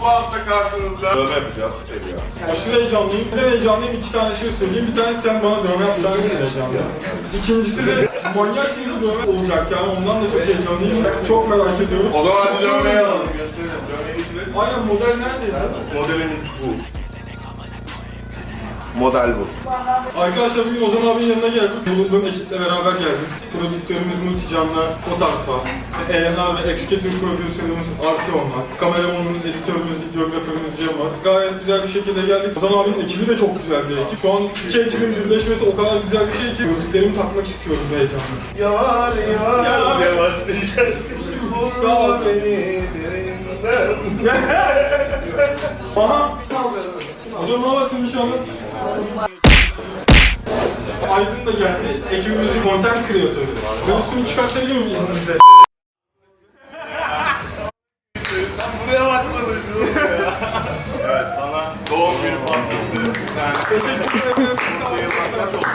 Bu hafta karşınızda dövme yapacağız Seviyor. Aşırı heyecanlıyım. De heyecanlıyım. İki tane şey söyleyeyim. Bir tanesi sen bana dövme yap. Bir tanesi heyecanlıyım. İkincisi de manyak gibi bir dövme olacak yani. Ondan da çok heyecanlıyım. Çok merak ediyorum. O zaman hadi dövmeyi alalım. Gösterelim. Dövmeyi. Aynen model neredeydi? Modelimiz bu. Model bu. Arkadaşlar bugün Ozan abinin yanına geldik. Bulunduğum ekiple beraber geldik. Prodüktörümüz Multican'la o tarafta. A&R ve Executive Producer'ımız Arteon var. Kameramanımız, editörümüz, videograförümüz Cem var. Gayet güzel bir şekilde geldik. Ozan abinin ekibi de çok güzel bir ekip. Şu an iki ekibin birleşmesi o kadar güzel bir şey ki gözlüklerimi takmak istiyorum heyecanla. Yar yar diye başlayacağız. Vurma beni derinden. Aha! Hocam ne varsın inşallah? Aydın da geldi. Ekibimizin content kreatörü. Ben üstümü çıkartabiliyor muyum izninizle? Buraya bakmadın ya. Evet sana doğum günü pastası. Yani Teşekkür ederim. bu yıllar kaç oldu?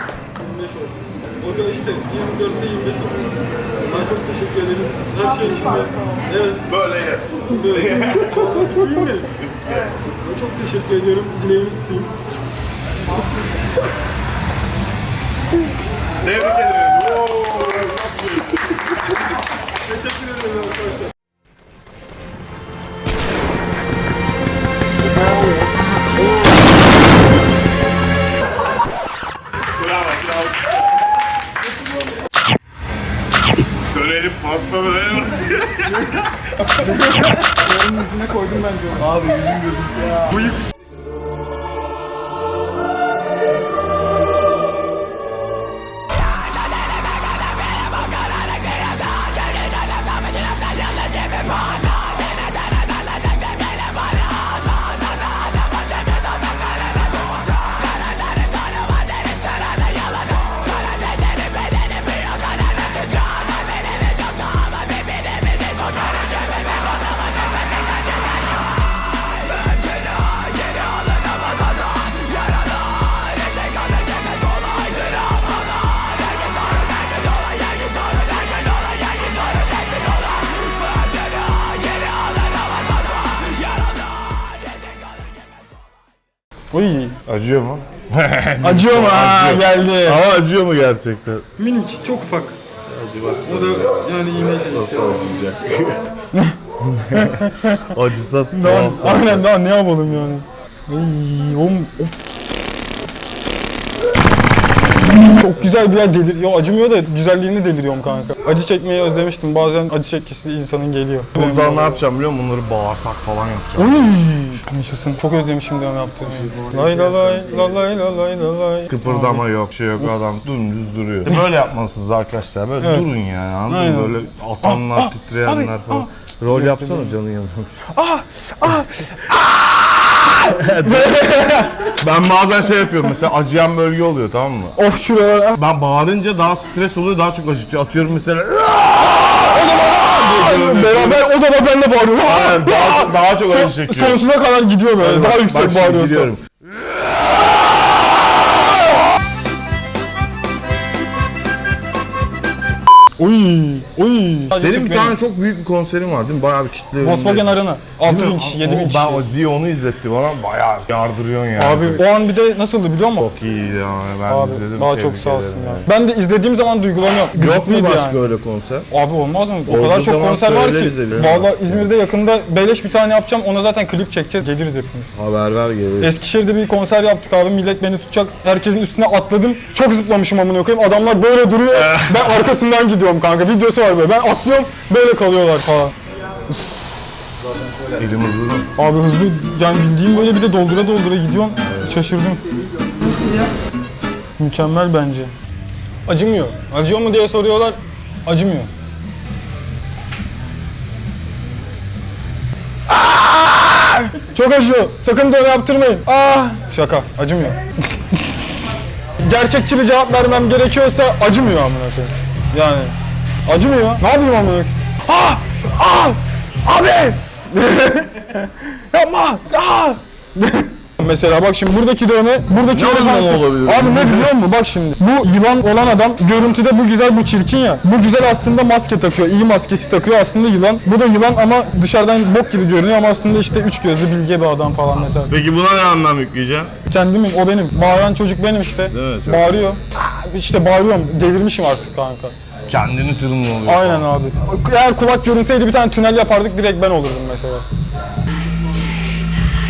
25 oldu. Hoca işte 24'te 25 oldu. Ben çok teşekkür ederim. Her şey için. Evet. Böyle ye. Böyle. Üfleyeyim mi? Ben çok teşekkür ediyorum. Dileğimi tutayım. Tebrik ederim. İyi. Teşekkür ederim arkadaşlar. Bence onu. Abi yüzüm gözüm. Bıyık. Acıyor mu? Acıyor mu? Ha geldi. Ama acıyor mu gerçekten? Minik, çok ufak. O da yani iğne. Nasıl acıyacak? Acısa Daha, tuhaf. aynen daha ne yapalım yani. Ay, oğlum, of. Çok güzel bir yer delir. Yo acımıyor da güzelliğini deliriyorum kanka. Acı çekmeyi özlemiştim. Bazen acı çekmesi insanın geliyor. Buradan ne yapacağım biliyor musun? Bunları bağırsak falan yapacağım. Uy! Yaşasın. Çok özlemişim diyorum yaptığım şeyi. Lay la lay la lay la lay la lay. Kıpırdama yok, şey yok adam dümdüz duruyor. Böyle yapmalısınız arkadaşlar. Böyle Evet. durun yani anladın mı? Aynen. Böyle atanlar, titreyenler falan. Rol yapsana canın yanıyormuş. ben bazen şey yapıyorum mesela acıyan bölge oluyor tamam mı? Of şuraya. Ben bağırınca daha stres oluyor, daha çok acıtıyor. Atıyorum mesela Beraber o da ben de bağırıyorum. Aynen, daha, daha çok acı çekiyor. Sonsuza kadar gidiyor böyle. Daha yüksek Bak şimdi bağırıyor. gidiyorum. Uy, uy. Senin bir tane çok büyük bir konserin var değil mi? Bayağı bir kitle önünde. Volkswagen Arena. 6000 Değil mi? kişi, 7000 O- kişi. Ben o Zio onu izletti bana bayağı yardırıyorsun yani. Abi o an bir de nasıldı biliyor musun? Çok iyiydi yani ben Abi izledim. daha çok sağ olsun ya. Ben de izlediğim zaman duygulanıyorum. Yok mu başka yani. öyle konser? Abi olmaz mı? O Olduğu kadar çok konser var ki. Valla İzmir'de yakında beleş bir tane yapacağım. Ona zaten klip çekeceğiz. Geliriz hepimiz. Haber ver gelir. Eskişehir'de bir konser yaptık abi. Millet beni tutacak. Herkesin üstüne atladım. Çok zıplamışım amına koyayım. Adamlar böyle duruyor. ben arkasından gidiyorum kanka. Videosu var böyle. Ben atlıyorum. Böyle kalıyorlar falan. Elim hızlı. Abi hızlı yani bildiğim böyle bir de doldura doldura gidiyorum. Şaşırdım. Mükemmel bence. Acımıyor. Acıyor mu diye soruyorlar. Acımıyor. Aa! Çok acıyor. Sakın dövme yaptırmayın. Ah! Şaka. Acımıyor. Gerçekçi bir cevap vermem gerekiyorsa acımıyor amına koyayım. Yani acımıyor. Ne yapayım amına? Ah! Ah! Abi! Yapma! Ah! mesela. Bak şimdi buradaki dövme, buradaki Ne anlamı farklı. olabilir? Abi ne biliyor musun? Bak şimdi. Bu yılan olan adam görüntüde bu güzel bu çirkin ya. Bu güzel aslında maske takıyor. iyi maskesi takıyor aslında yılan. Bu da yılan ama dışarıdan bok gibi görünüyor ama aslında işte üç gözlü bilge bir adam falan mesela. Peki buna ne anlam yükleyeceksin? Kendimim, o benim. Bağıran çocuk benim işte. Değil mi? Çok Bağırıyor. Aa, İşte bağırıyorum. Delirmişim artık kanka. Kendini tırmıyor oluyor. Aynen abi. Eğer kulak görünseydi bir tane tünel yapardık direkt ben olurdum mesela.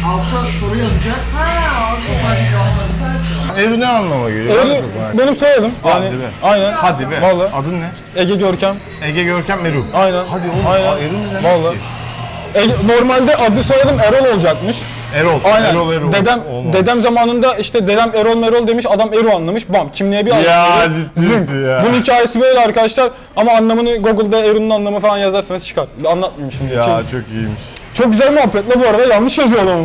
Altta soru yazacak. Ha, o sadece cevapları Ev ne anlama geliyor? Bak. benim soyadım. Hadi Yani, be. Aynen. Hadi be. Vallahi. Adın ne? Ege Görkem. Ege Görkem Meru. Aynen. Hadi oğlum. Aynen. Aa, Erol ne demek Vallahi. ki? Ege, normalde adı soyadım Erol olacakmış. Erol. Aynen. Erol Erol. Dedem Olmaz. dedem zamanında işte dedem Erol Merol demiş, adam Eru anlamış. Bam kimliğe bir Ya, yazmış. ciddisin Zınk. ya. Bunun hikayesi böyle arkadaşlar. Ama anlamını Google'da Eru'nun anlamı falan yazarsanız çıkar. Anlatmayayım şimdi. Ya Çünkü- çok iyiymiş. Çok güzel muhabbetle bu arada yanlış yazıyor adam.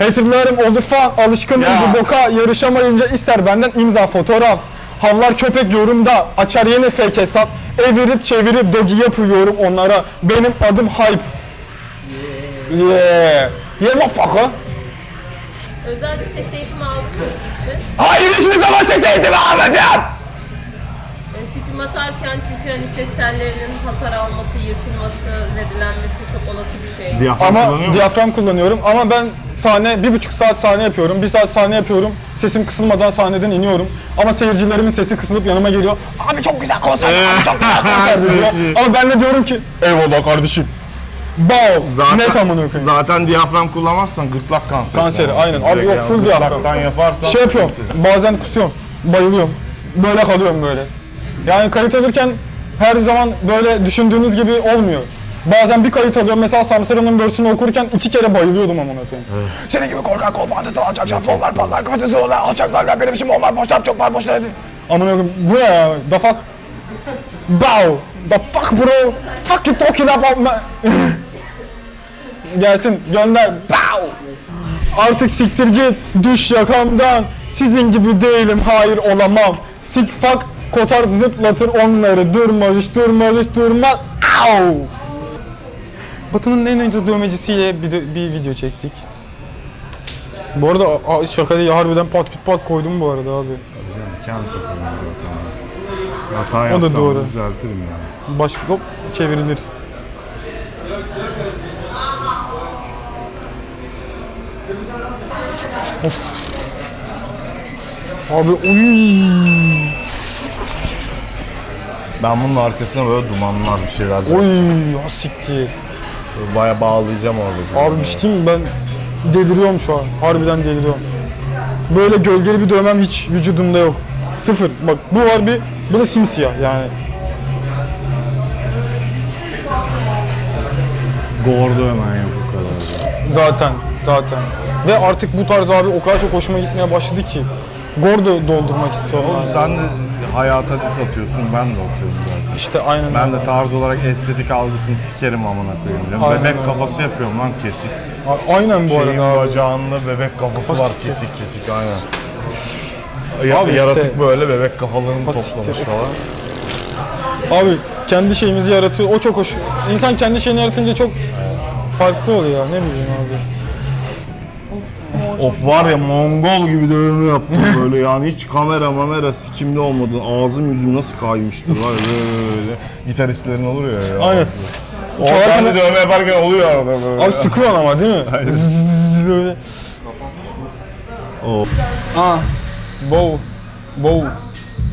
Haterlarım oldu falan alışkın Ya. bu boka yarışamayınca ister benden imza fotoğraf. Havlar köpek yorumda açar yeni fake hesap. Evirip çevirip dogi yapıyorum onlara. Benim adım hype. Yeah. Yeah motherfucker. Özel bir ses eğitimi aldık mı için? Hayır hiçbir zaman ses eğitimi almayacağım. E, Spim atarken çünkü hani ses tellerinin hasar alması, yırtılması, zedelenmesi çok olası bir şey. Diyafram kullanıyor Ama diyafram kullanıyorum ama ben sahne bir buçuk saat sahne yapıyorum. Bir saat sahne yapıyorum. Sesim kısılmadan sahneden iniyorum. Ama seyircilerimin sesi kısılıp yanıma geliyor. Abi çok güzel konser, abi çok güzel konser diyor. Ama ben de diyorum ki eyvallah kardeşim. Bao. Zaten, Net amına koyayım. zaten diyafram kullanmazsan gırtlak kanseri. Kanseri, Yani. aynen. Abi yok, full diyafram. Gırtlaktan yaparsan Şey yapıyorum. Bazen kusuyorum. Bayılıyorum. Böyle kalıyorum böyle. Yani kayıt alırken her zaman böyle düşündüğünüz gibi olmuyor. Bazen bir kayıt alıyorum mesela Samsara'nın versiyonu okurken iki kere bayılıyordum amına koyayım. Senin gibi korkak kolpantısın alçak şapsollar patlar kafası zorlar alçaklar benim işim olmaz boşlar çok var boşlar. Amına koyayım bu ne ya? The fuck? Bow. The fuck bro? Fuck you talking about me? Gelsin gönder. Bow. Artık siktir git, düş yakamdan. Sizin gibi değilim, hayır olamam. Sik fuck, kotar zıplatır onları. Durmaz hiç durmaz hiç durmaz. Au! Batu'nun en önce dövmecisiyle bir, de- bir video çektik. Bu arada a- şaka değil, harbiden pat pit pat koydum bu arada abi. Kendi tasarımı zaten. Hata O da yapsam doğru. düzeltirim yani. Baş hop çevrilir. Of. Abi uy. Ben bunun arkasına böyle dumanlar bir şeyler Oy ya siktir. baya bağlayacağım orada. Abi bir şey diyeyim mi? ben deliriyorum şu an. Harbiden deliriyorum. Böyle gölgeli bir dövmem hiç vücudumda yok. Sıfır. Bak bu var bir, bu da simsiyah yani. Gordo hemen ya bu kadar. Zaten, zaten. Ve artık bu tarz abi o kadar çok hoşuma gitmeye başladı ki. Gordo doldurmak istiyorum. Oğlum yani. sen de hayata diss atıyorsun, ben de atıyorum zaten. İşte aynen Ben öyle. de tarz olarak estetik algısını sikerim amına koyayım diyorum. Aynen Bebek öyle. kafası yapıyorum lan kesik. A- Aynen bu Şeyin arada abi. bacağında bebek kafası Kafası var siktir. kesik kesik aynen. Ya, Abi yaratık işte- böyle bebek kafalarını Kafası toplamış falan. Abi kendi şeyimizi yaratıyor. O çok hoş. İnsan kendi şeyini yaratınca çok farklı oluyor. Ne bileyim abi. Of var ya Mongol gibi dövme yaptım böyle yani hiç kamera mamera sikimde olmadı. Ağzım yüzüm nasıl kaymıştır var ya böyle. Gitaristlerin olur ya. ya Aynen. O ben de dövme yaparken oluyor arada böyle. Abi sıkıyorsun ama değil mi? Aynen. Böyle. O. Ah, wow, wow.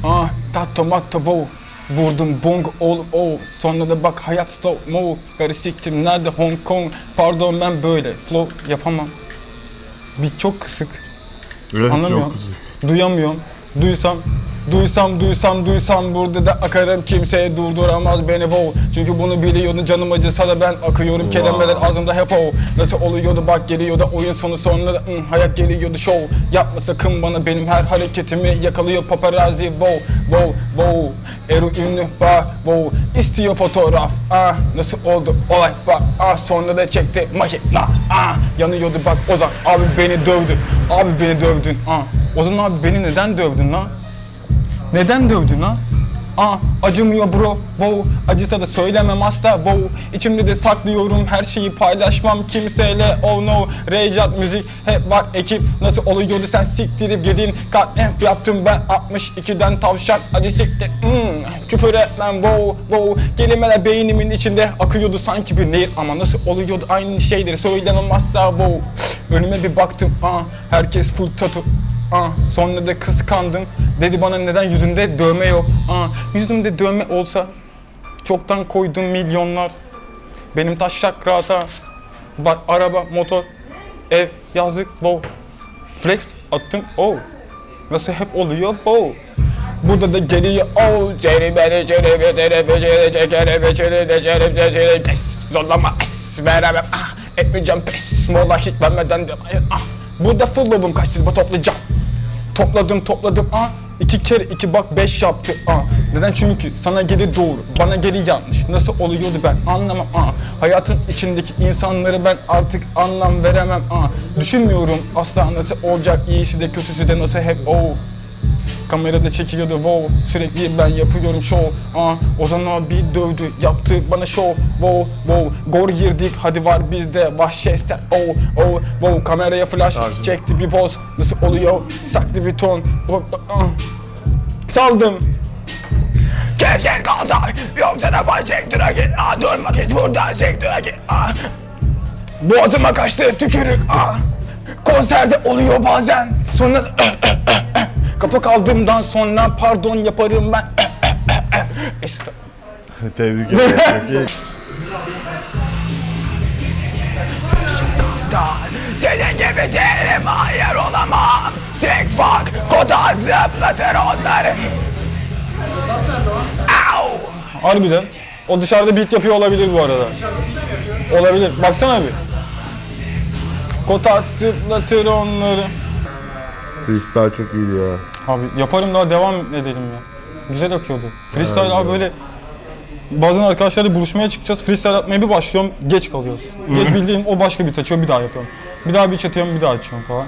Ah, tatto matto wow. Vurdum bong ol o. Sonra da bak hayat stop mo. Garı siktim nerede Hong Kong. Pardon ben böyle flow yapamam. Bir çok kısık. Evet, Anlamıyorum. çok kızık. Duyamıyorum. Duysam, duysam, duysam, duysam burada da akarım. Kimseye durduramaz beni bu. Çünkü bunu biliyordu canım acısa da ben akıyorum. Kelimeler ağzımda hep o. Nasıl oluyordu bak geliyordu oyun sonu sonra da ım, hayat geliyordu show. Yapma sakın bana benim her hareketimi yakalıyor paparazzi. Wow, wow, wow. Eru ünlü bak, wow. İstiyor fotoğraf. Ah, nasıl oldu olay bak. Ah, sonra da çekti makina. Ah, yanıyordu bak Ozan. Abi beni dövdü. Abi beni dövdün. Ah, Ozan abi beni neden dövdün lan? Neden dövdün lan? Aa acımıyor bro, wow. Acısa da söylemem asla, wow. İçimde de saklıyorum her şeyi paylaşmam kimseyle, oh no Reycat müzik hep var ekip. Nasıl oluyordu sen siktirip yedin? Katliam yaptım ben 62'den tavşan. Hadi siktir hmm, Küfür etmem wow wow. Kelimeler beynimin içinde akıyordu sanki bir nehir. Ama nasıl oluyordu aynı şeyleri söylemem asla wow. Önüme bir baktım ah. Herkes full tatu Ah, sonra da kıskandım. Dedi bana neden yüzünde dövme yok. Ah, yüzümde dövme olsa çoktan koydum milyonlar. Benim taşak rahata. Var araba, motor, ev, yazlık, wow. Flex attım, oh. Nasıl hep oluyor, wow. Burada da geliyor, oh. Ceri beni, ceri beni, ceri beni, ceri beni, ceri beni, ceri beni, ceri beni, ceri beni, Zorlama, es, veremem, ah. Etmeyeceğim pes, mola hiç vermeden de, ah. Burada full bobum kaçtırma toplayacağım. Topladım topladım ah. İki kere iki bak beş yaptı ah. Neden? Çünkü sana geri doğru bana geri yanlış. Nasıl oluyordu ben anlamam ah. Hayatın içindeki insanları ben artık anlam veremem ah. Düşünmüyorum asla nasıl olacak iyisi de kötüsü de nasıl hep oh Kamerada çekiliyordu. Wow Sürekli ben yapıyorum show. Ah, Ozan abi dövdü yaptı bana show. Wow wow Gor girdik. Hadi var bizde vahşetler oh oh wow Kameraya flash çekti bir poz Nasıl oluyor? Saklı bir ton. Oh, ah. Saldım. Gel kaldı Yoksa da. Ben sektöre git ah, Durma git buradan sektöre git ah. Boğazıma kaçtı tükürük. Ah. Konserde oluyor bazen. Sonra Kapak aldığımdan sonra pardon yaparım ben Estağfurullah. Tebrik ederim. Çok iyi. Senin gibi değilim hayır olamam Sick fuck koda zıplatır onları Au! Harbiden o dışarıda beat yapıyor olabilir bu arada Olabilir baksana bir Kotat zıplatır onları Freestyle çok iyiydi ya. Abi yaparım daha devam edelim ya. Güzel akıyordu. Freestyle abi böyle Bazen arkadaşlarla buluşmaya çıkacağız. Freestyle atmaya bir başlıyorum, geç kalıyoruz. Geç bildiğim o başka bir açıyor, bir daha yapıyorum. Bir daha bir atıyorum, bir daha açıyorum falan.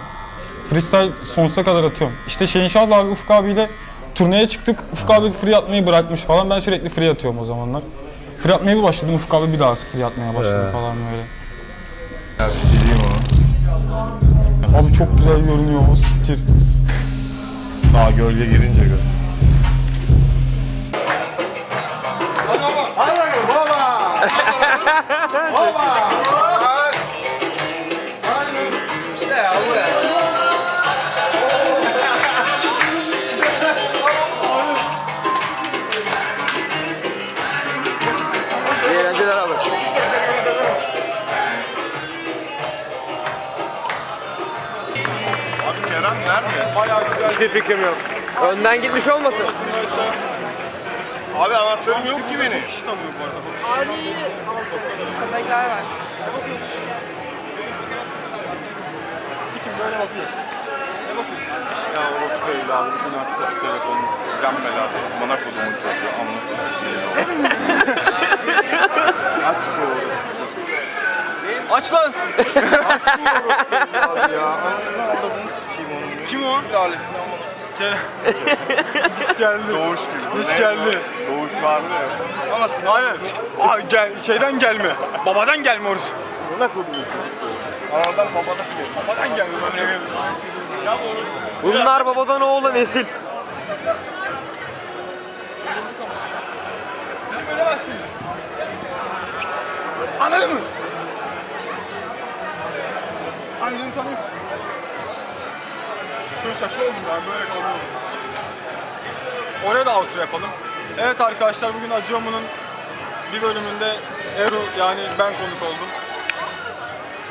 Freestyle sonsuza kadar atıyorum. İşte şey inşallah abi Ufuk abiyle turneye çıktık. Ufuk abi free atmayı bırakmış falan. Ben sürekli free atıyorum o zamanlar. Free atmaya bir başladım. Ufuk abi bir daha free atmaya başladı Ee. falan böyle. Ya bir sileyim onu. Abi çok güzel görünüyor o siktir. Daha gölge girince gör. Abi Kerem nerede? Hiçbir fikrim yok. Önden gitmiş olmasın? Abi anahtarım yok ki benim. Ya orası böyle abi. Açsa şu telefonunu sikeceğim belası. Bana kodumun çocuğu. Anlasın siktiğini Aç bu orası. Aç lan! Abi ya. Anasını avradını sikeyim onun. Kim o? Sülalesini ama. Geldi. Doğuş gibi. Ne? geldi. Doğuş vardı ya. Anasını Aynen. Aa, gel, şeyden gelme. Babadan gelme orası. Anadan babadan geliyor. Babadan gelme. Ya oğlum. Bunlar babadan oğula nesil. Anladın mı? Anladın sanırım. Şöyle şaşı oldum ben böyle kaldım. Oraya da outro yapalım. Evet arkadaşlar bugün Acıomu'nun bir bölümünde Eru yani ben konuk oldum.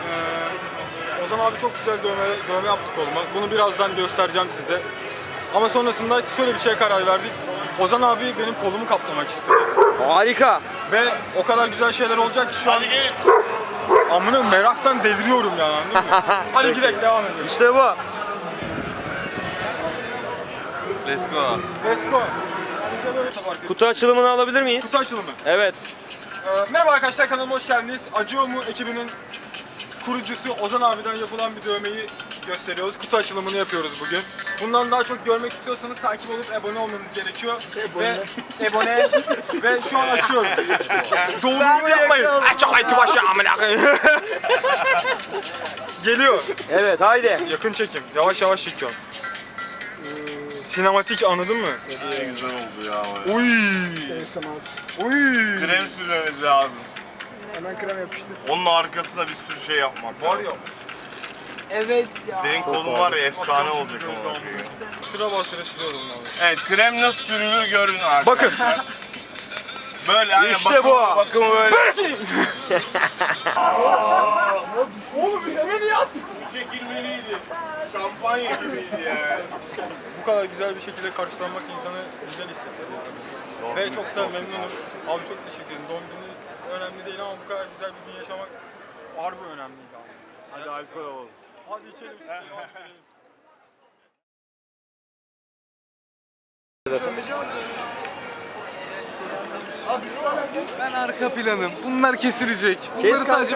Ee, Ozan abi çok güzel dövme, dövme yaptık koluma. Bunu birazdan göstereceğim size. Ama sonrasında şöyle bir şeye karar verdik. Ozan abi benim kolumu kaplamak istiyor. Harika. Ve o kadar güzel şeyler olacak ki şu an Hadi gelin. amına meraktan deliriyorum yani anladın mı? Hadi gidelim devam edelim. İşte bu. Let's go. Kutu açılımını alabilir miyiz? Kutu açılımı. Evet. Ee, merhaba arkadaşlar kanalıma hoş geldiniz. Acıyor mu ekibinin kurucusu Ozan abiden yapılan bir dövmeyi gösteriyoruz. Kutu açılımını yapıyoruz bugün. Bundan daha çok görmek istiyorsanız takip olup abone olmanız gerekiyor. Ve abone ve şu an açıyorum. Doldurma yapmayın. Çok ayıp başı amına Geliyor. Evet haydi. Yakın çekim. Yavaş yavaş çekiyorum. Sinematik anladın mı? Ne güzel oldu ya. Uy. Uy. Krem sürmemiz lazım. Hemen krem yapıştır. Onun arkasına bir sürü şey yapmak Var lazım. ya. Senin kolun var ya efsane olacak ama. Sıra basıra sürüyorum abi. Evet krem nasıl sürülür görün arkadaşlar. Bakın. Böyle hani İşte bakımı, bu. bakımı böyle. Çekilmeliydi. Şampanya gibiydi ya. Bu kadar güzel bir şekilde karşılanmak insanı güzel hissettiriyor tabii. Ve çok da memnunum. Abi çok teşekkür ederim. Doğum günü önemli değil ama bu kadar güzel bir gün yaşamak harbi önemliydi abi. Hadi alkol olalım. Hadi içelim. Ben arka planım. Bunlar kesilecek. Kes Bunları sadece